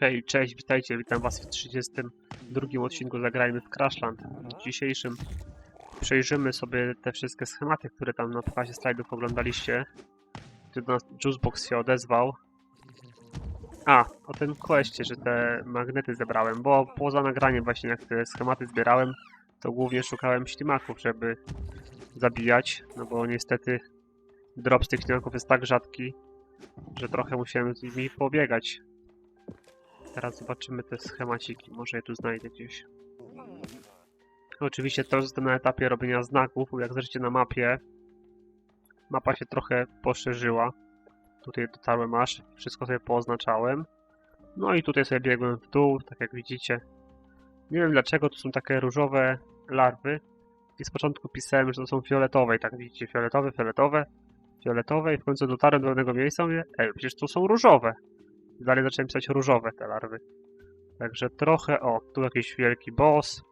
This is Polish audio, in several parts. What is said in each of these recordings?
Hej, cześć, witajcie, witam was w 32 odcinku Zagrajmy w Crashland. W dzisiejszym przejrzymy sobie te wszystkie schematy, które tam na pokazie slajdów oglądaliście. Tu do nas Juicebox się odezwał. A, o tym questie, że te magnety zebrałem, bo poza nagraniem właśnie jak te schematy zbierałem, to głównie szukałem ślimaków, żeby zabijać, no bo niestety drop z tych ślimaków jest tak rzadki, że trochę musiałem z nimi pobiegać. Teraz zobaczymy te schemaciki. Może je tu znajdę gdzieś. Oczywiście to jestem na etapie robienia znaków, bo jak zresztą na mapie, mapa się trochę poszerzyła. Tutaj dotarłem aż, wszystko sobie pooznaczałem. No i tutaj sobie biegłem w dół, tak jak widzicie. Nie wiem dlaczego tu są takie różowe larwy. I z początku pisałem, że to są fioletowe tak widzicie, fioletowe, fioletowe, fioletowe i w końcu dotarłem do pewnego miejsca i mówię, ej, przecież tu są różowe. Dalej zacząłem pisać różowe te larwy. Także trochę, o, tu jakiś wielki boss.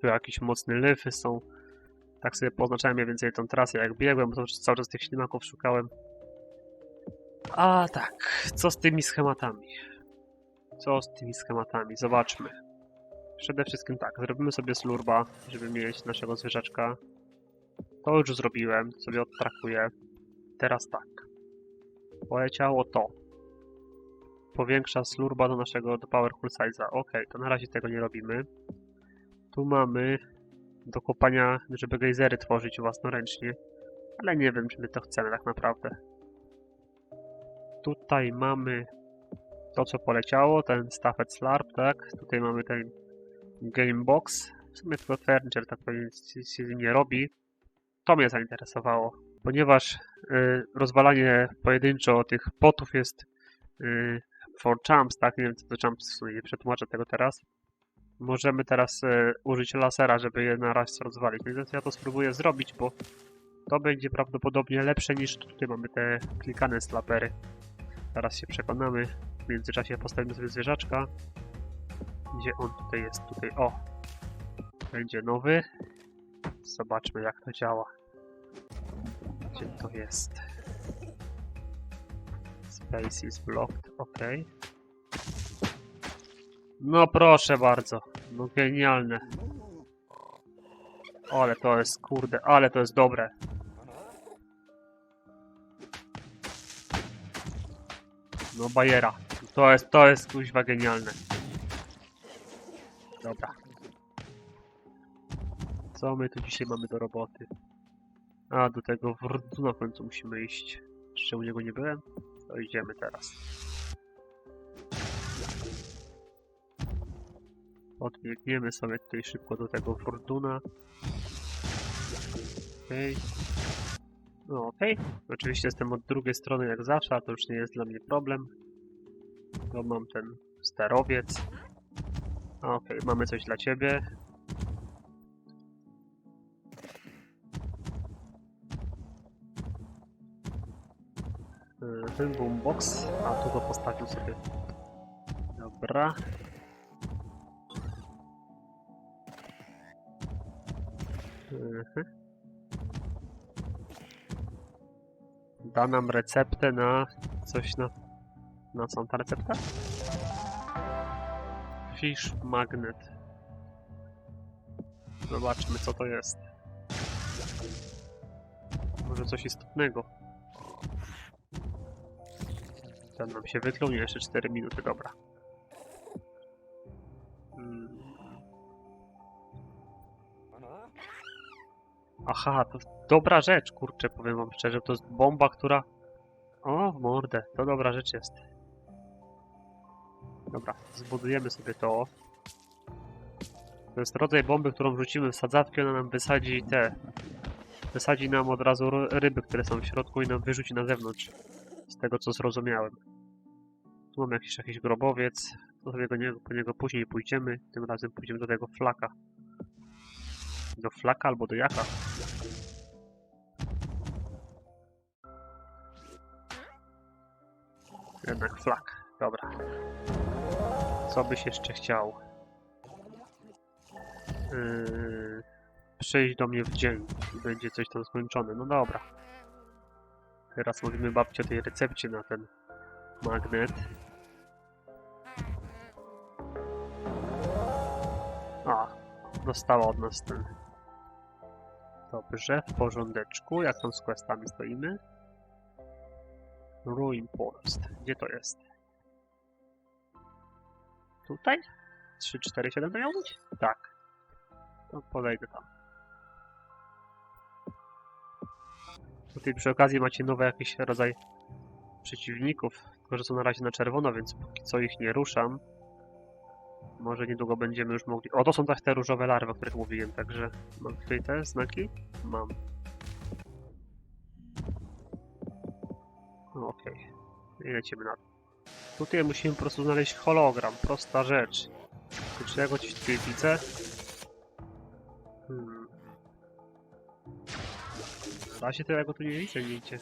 Tu jakiś mocny lyfy są. Tak sobie poznaczałem mniej więcej tą trasę jak biegłem, bo cały czas tych ślimaków szukałem. A tak, co z tymi schematami? Co z tymi schematami? Zobaczmy. Przede wszystkim tak, zrobimy sobie slurba, żeby mieć naszego zwierzaczka. To już zrobiłem, sobie odtrakuję. Teraz tak. Poleciało to powiększa slurba do naszego do power full size'a. Ok, to na razie tego nie robimy. Tu mamy do kopania, żeby gejzery tworzyć własnoręcznie. Ale nie wiem, czy my to chcemy tak naprawdę. Tutaj mamy to, co poleciało, ten Staffed Slurp, tak? Tutaj mamy ten Game Box. W sumie tylko Furniture tak powiem się nie robi. To mnie zainteresowało, ponieważ y, rozwalanie pojedynczo tych potów jest y, for jumps, tak? Nie wiem, co to jumps nie przetłumaczę tego teraz. Możemy teraz e, użyć lasera, żeby je na raz rozwalić. No Więc ja to spróbuję zrobić, bo to będzie prawdopodobnie lepsze niż tutaj mamy te klikane slapery. Zaraz się przekonamy. W międzyczasie postawimy sobie zwierzaczka. Gdzie on tutaj jest? Tutaj, o! Będzie nowy. Zobaczmy, jak to działa. Gdzie to jest? Space is blocked, ok. No proszę bardzo, no genialne. Ale to jest, kurde, ale to jest dobre. No bajera, to jest, to jest kuźwa genialne. Dobra. Co my tu dzisiaj mamy do roboty? A, do tego wrdu na końcu musimy iść. Jeszcze u niego nie byłem? To idziemy teraz. Odbiegniemy sobie tutaj szybko do tego Fortuna. Okej. No okej. Oczywiście jestem od drugiej strony jak zawsze, a to już nie jest dla mnie problem. Bo mam ten sterowiec. Okej, mamy coś dla ciebie. Ten boombox, a tu go postawił sobie. Dobra. Mhm. Da nam receptę na coś na... Na co ta recepta? Fish magnet. Zobaczmy co to jest. Może coś istotnego. Ten nam się wyklunie jeszcze 4 minuty, dobra. Mm. Aha, to dobra rzecz, kurczę, powiem wam szczerze, to jest bomba, która... O, mordę, to dobra rzecz jest. Dobra, zbudujemy sobie to. To jest rodzaj bomby, którą wrzucimy w sadzawkę, ona nam wysadzi te... Wysadzi nam od razu ry- ryby, które są w środku i nam wyrzuci na zewnątrz. Z tego, co zrozumiałem. Tu mamy jakiś, jakiś grobowiec. To sobie go nie, po niego później pójdziemy. Tym razem pójdziemy do tego flaka. Do flaka albo do jaka? Jednak flak. Dobra. Co byś jeszcze chciał? Yy, przyjść do mnie w dzień będzie coś tam skończone. No dobra. Teraz mówimy babci o tej recepcie na ten magnet. Dostała od nas ten. Dobrze, w porządeczku. Jak tam z questami stoimy? Ruin Forest. Gdzie to jest? Tutaj? 3, 4, 7 to miało być? Tak. To podejdę tam. Tutaj przy okazji macie nowy jakiś rodzaj przeciwników, tylko są na razie na czerwono, więc póki co ich nie ruszam. Może niedługo będziemy już mogli... O, to są tak te różowe larwy, o których mówiłem, także mam tutaj te znaki? Mam. No, Okej. I lecimy na to. Tutaj musimy po prostu znaleźć hologram, prosta rzecz. Czy- ja go gdzieś tutaj widzę? Hmm. W razie to ja go tu nie widzę nigdzie.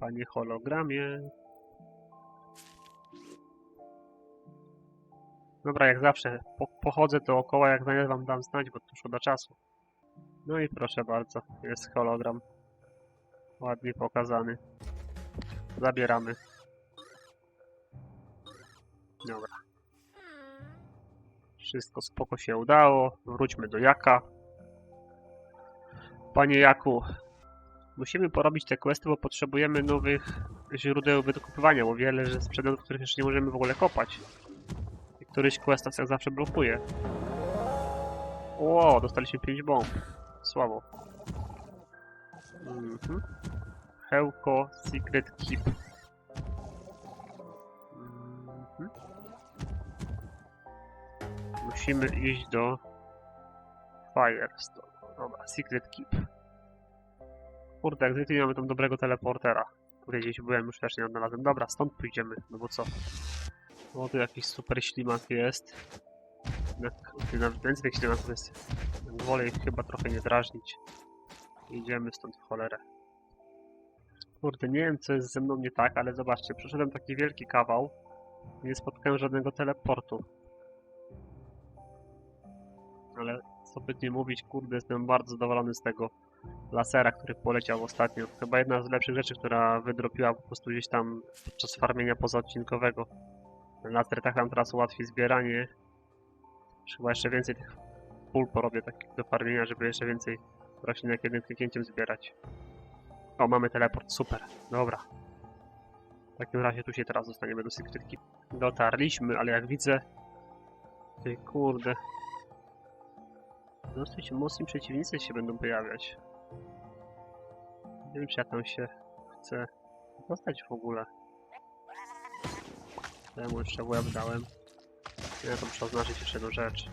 Panie hologramie. Dobra, jak zawsze, po, pochodzę dookoła, jak znajdę wam dam znać, bo tu szkoda czasu. No i proszę bardzo, jest hologram. Ładnie pokazany. Zabieramy. Dobra. Wszystko spoko się udało. Wróćmy do Jaka. Panie Jaku, musimy porobić te questy, bo potrzebujemy nowych źródeł wykupywania, bo wiele że z których jeszcze nie możemy w ogóle kopać. Któryś quest nas jak zawsze blokuje. Ło, dostaliśmy 5 bomb. Słabo. Mhm. Hełko Secret Keep. Mhm. Musimy iść do Firestone. Dobra, Secret Keep. Kurde, jak zwykle mamy tam dobrego teleportera. Tutaj gdzieś byłem, już też nie odnalazłem. Dobra, stąd pójdziemy, no bo co? O, tu jakiś super ślimak jest. Na, ty nawet więcej ślimaków jest. Wolę ich chyba trochę nie drażnić. Idziemy stąd w cholerę. Kurde, nie wiem co jest ze mną nie tak, ale zobaczcie, przeszedłem taki wielki kawał nie spotkałem żadnego teleportu. Ale co by nie mówić, kurde, jestem bardzo zadowolony z tego lasera, który poleciał ostatnio. Chyba jedna z lepszych rzeczy, która wydropiła po prostu gdzieś tam podczas farmienia pozaodcinkowego. Laser tak nam teraz ułatwi zbieranie. Chyba jeszcze więcej tych pól porobię takich do farmienia, żeby jeszcze więcej roślinek jednym kliknięciem zbierać. O, mamy teleport, super, dobra. W takim razie tu się teraz dostaniemy do Secret Keep. Dotarliśmy, ale jak widzę... Ty kurde... Dosyć mocni przeciwnicy się będą pojawiać. Nie wiem, czy ja tam się chcę dostać w ogóle. Ja mu jeszcze łeb dałem. Ja to muszę oznaczyć jeszcze jedną rzecz.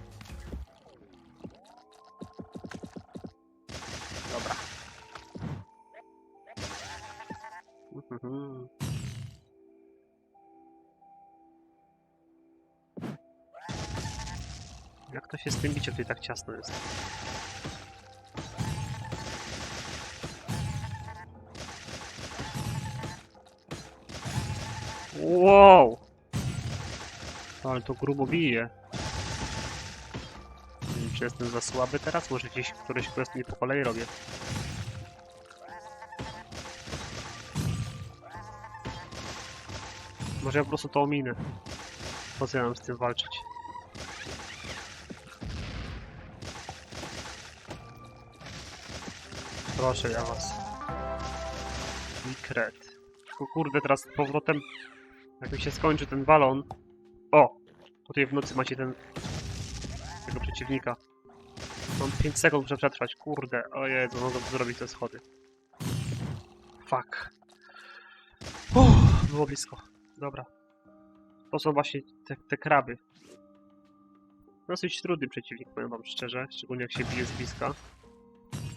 Dobra. Mhm. Jak to się z tym bicie tutaj tak ciasno jest? Wow! Ale to grubo bije. Nie wiem, czy jestem za słaby teraz? Może gdzieś któryś quest nie po kolei robię. Może ja po prostu to ominę. Po co ja mam z tym walczyć? Proszę ja was. Secret. O kurde, teraz z powrotem jak mi się skończy ten balon. O! Tutaj w nocy macie ten... tego przeciwnika. Mam 5 sekund, muszę przetrwać. Kurde, o Jezu, mogę zrobić te schody. Fuck. Uff, było blisko. Dobra. To są właśnie te, te kraby. Dosyć trudny przeciwnik, powiem wam szczerze. Szczególnie jak się bije z bliska.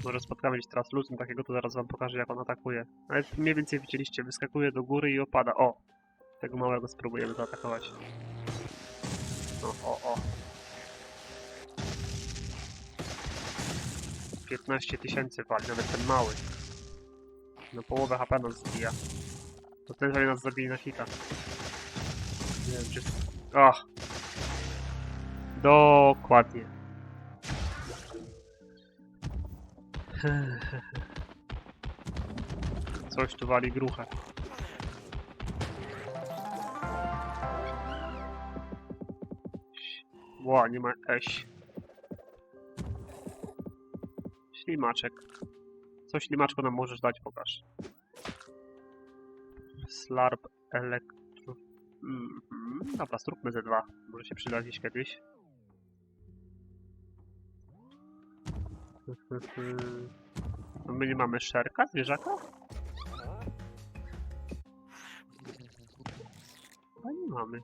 Może spotkamy gdzieś teraz luzem takiego, to zaraz wam pokażę jak on atakuje. Ale mniej więcej widzieliście, wyskakuje do góry i opada. O! Tego małego spróbujemy zaatakować. No, o, o. 15 tysięcy wali, nawet ten mały. No połowę HP nas zbija. To ten pewnie nas zabije na hita. Nie wiem czy... Ach! Dokładnie. Coś tu wali gruchę. Ła, nie ma eś. Ślimaczek. Co ślimaczku nam możesz dać, pokaż. Slarp elektro... Mhm. Dobra, zróbmy ze dwa. Może się przyda gdzieś kiedyś. No My nie mamy szerka, zwierzaka? A nie mamy.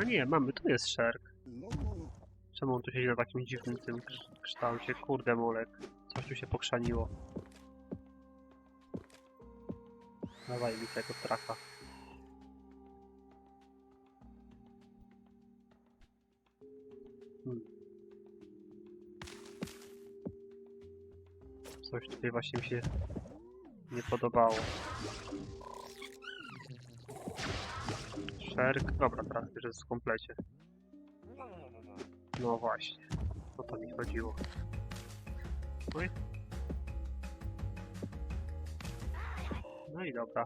A nie, mamy, tu jest szerk. Czemu on tu siedzi na takim dziwnym tym kształcie? Kurde molek. Coś tu się pokrzaniło. Dawaj mi tego traka. Hmm. Coś tutaj właśnie mi się nie podobało. Dobra, teraz już jest w komplecie. No właśnie. O to mi chodziło. Oj. No i dobra.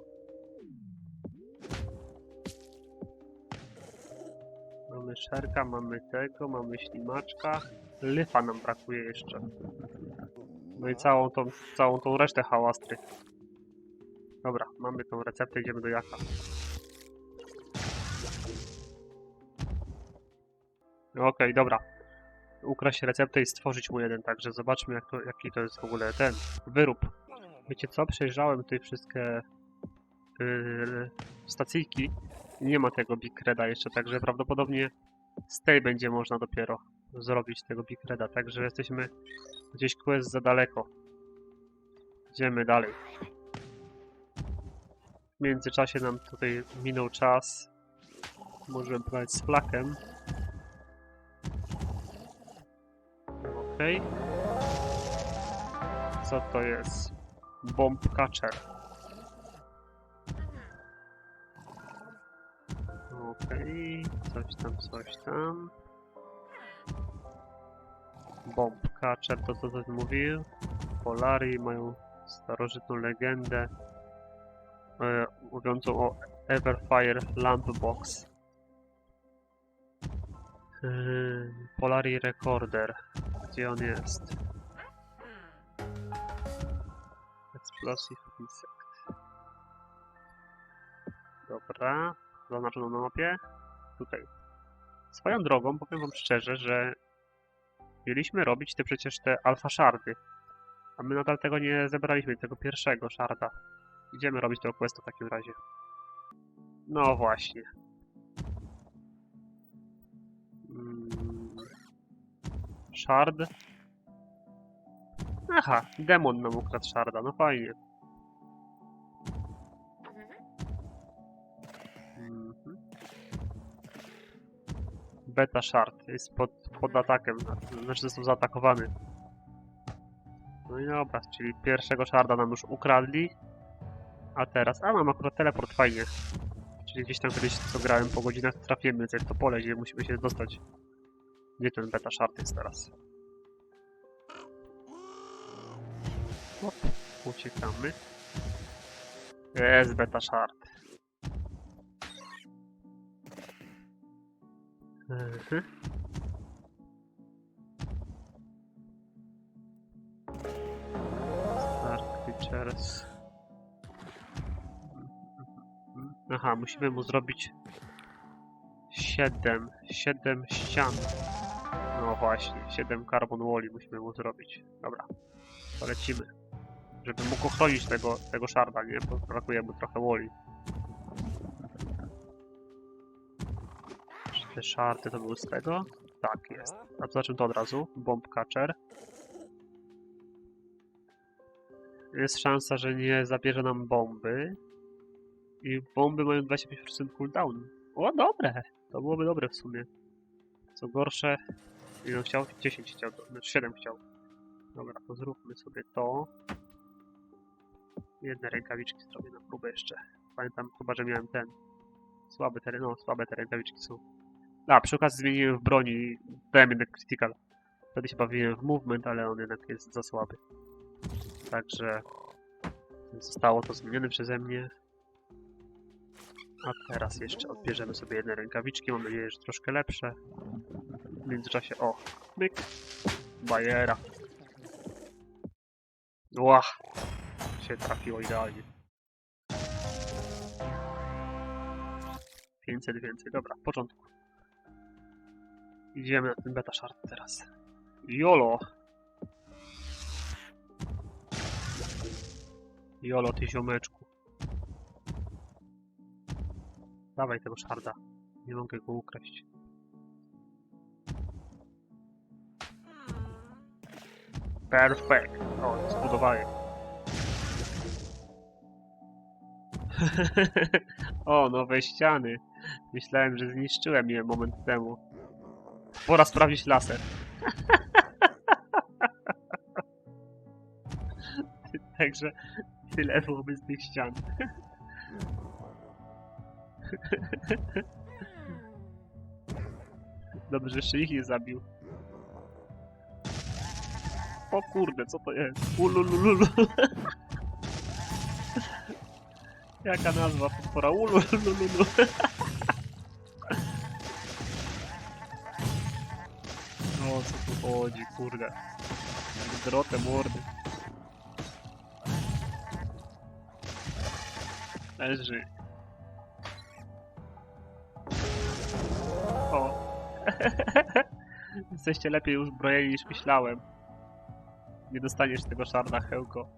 Mamy szerka, mamy tego, mamy ślimaczka. Lyfa nam brakuje jeszcze. No i całą tą, całą tą resztę hałastry. Dobra, mamy tą receptę, idziemy do Jaka. Okej, dobra. Ukraść receptę i stworzyć mu jeden, także zobaczmy jak to, jaki to jest w ogóle ten wyrób. Wiecie co? Przejrzałem tutaj wszystkie yy, stacyjki i nie ma tego Big Reda jeszcze, także prawdopodobnie z tej będzie można dopiero zrobić tego Big Reda, także jesteśmy gdzieś quest za daleko. Idziemy dalej. W międzyczasie nam tutaj minął czas. Możemy pojechać z flakiem. Okej. Co to jest? Bomb catcher. Okej, coś tam, coś tam. Bomb catcher, to co ten mówił. Polari mają starożytną legendę e, mówiącą o Everfire Lamp Box. E, Polari Recorder. Gdzie on jest? Explosive Insect. Dobra, zaznaczono na mapie. Tutaj. Swoją drogą, powiem wam szczerze, że mieliśmy robić te przecież te alfa shardy. A my nadal tego nie zebraliśmy, tego pierwszego sharda. Idziemy robić tego questa w takim razie. No właśnie. Shard. Aha, demon nam ukradł sharda, no fajnie. Mhm. Beta shard jest pod, pod atakiem, znaczy został zaatakowany. No i dobra, czyli pierwszego sharda nam już ukradli. A teraz, a mam akurat teleport, fajnie. Czyli gdzieś tam kiedyś co grałem po godzinach trafiłem, więc jak to pole, gdzie musimy się dostać. Gdzie ten beta shard jest teraz? Hop, uciekamy. Jest beta shard. Mhm. Creatures. Aha, musimy mu zrobić 7, 7 ścian. Właśnie, 7 carbon woli musimy mu zrobić. Dobra, polecimy. Żeby mógł ochronić tego, tego szarda, nie? Bo brakuje mu trochę woli. Te szardy to były z tego? Tak, jest. A to znaczy to od razu? Bomb catcher. Jest szansa, że nie zabierze nam bomby. I bomby mają 25% cooldown. O, dobre! To byłoby dobre w sumie. Co gorsze, ile chciał? 10 chciał, znaczy 7 chciał. Dobra, to zróbmy sobie to. Jedne rękawiczki zrobię na próbę jeszcze. Pamiętam chyba, że miałem ten. Słabe te, no, słabe te rękawiczki są. A, przy okazji zmieniłem w broni. Dałem jednak critical. Wtedy się bawiłem w movement, ale on jednak jest za słaby. Także zostało to zmienione przeze mnie. A teraz jeszcze odbierzemy sobie jedne rękawiczki, mam nadzieję, że troszkę lepsze. W międzyczasie, o, myk, bajera. Ła, się trafiło idealnie. 500 więcej, dobra, w porządku. Idziemy na ten beta shard teraz. Jolo! Jolo, ty ziomeczku. Dawaj tego szarda. Nie mogę go ukraść. Perfekt. O, zbudowałem. o, nowe ściany. Myślałem, że zniszczyłem je moment temu. Pora sprawdzić laser. Także tyle byłoby z tych ścian. Dobrze, że jeszcze ich nie zabił. O kurde, co to jest? Ulululu. Jaka nazwa potwora? Ulululu. No, co tu chodzi, kurde. Drotę mordy. Leży. O. Jesteście lepiej uzbrojeni niż myślałem. Nie dostaniesz tego szarda, Hełko.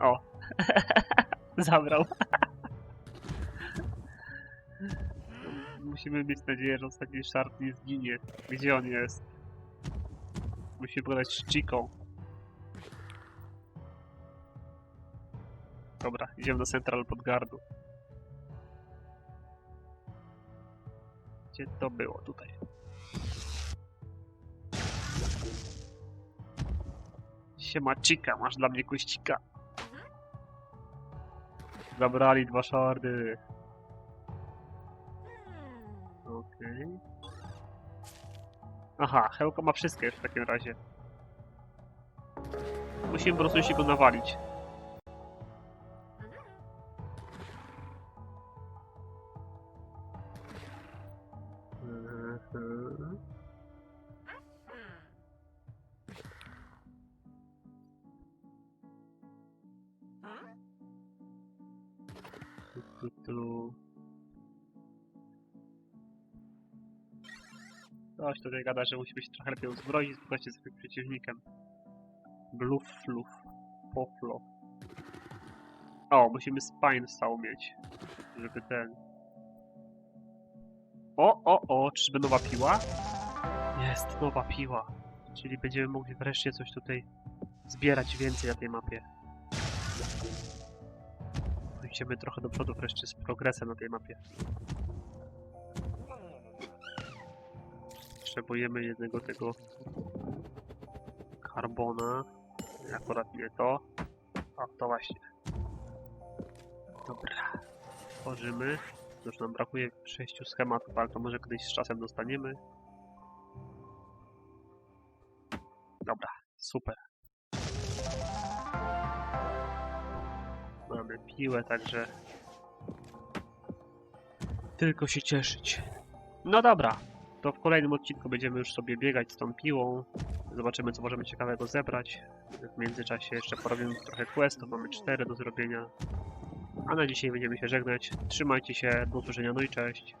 O. Zabrał. Musimy mieć nadzieję, że ostatni szard nie zginie. Gdzie on jest? Musimy pogadać z Chiką. Dobra, idziemy do Central Podgardu. Gdzie to było? Tutaj. Siema Chica, masz dla mnie kuścika. Zabrali dwa szardy. Okej. Aha, Hełko ma wszystkie w takim razie. Musimy po prostu się go nawalić. Tutaj gada, że musimy się trochę lepiej uzbroić i spotkać się z swoim przeciwnikiem. Bluff, fluff, poflo. O, musimy spine stał mieć, żeby ten... O, o, o, czyżby nowa piła? Jest, nowa piła. Czyli będziemy mogli wreszcie coś tutaj zbierać więcej na tej mapie. Pójdziemy trochę do przodu wreszcie z progresem na tej mapie. Potrzebujemy jednego tego karbona. Akurat nie to. A to właśnie. Dobra. Tworzymy. Już nam brakuje sześciu schematów, ale to może kiedyś z czasem dostaniemy. Dobra, super. Mamy piłę, także tylko się cieszyć. No dobra, to w kolejnym odcinku będziemy już sobie biegać z tą piłą. Zobaczymy, co możemy ciekawego zebrać. W międzyczasie jeszcze porobimy trochę questów, mamy cztery do zrobienia. A na dzisiaj będziemy się żegnać. Trzymajcie się, do usłyszenia, no i cześć.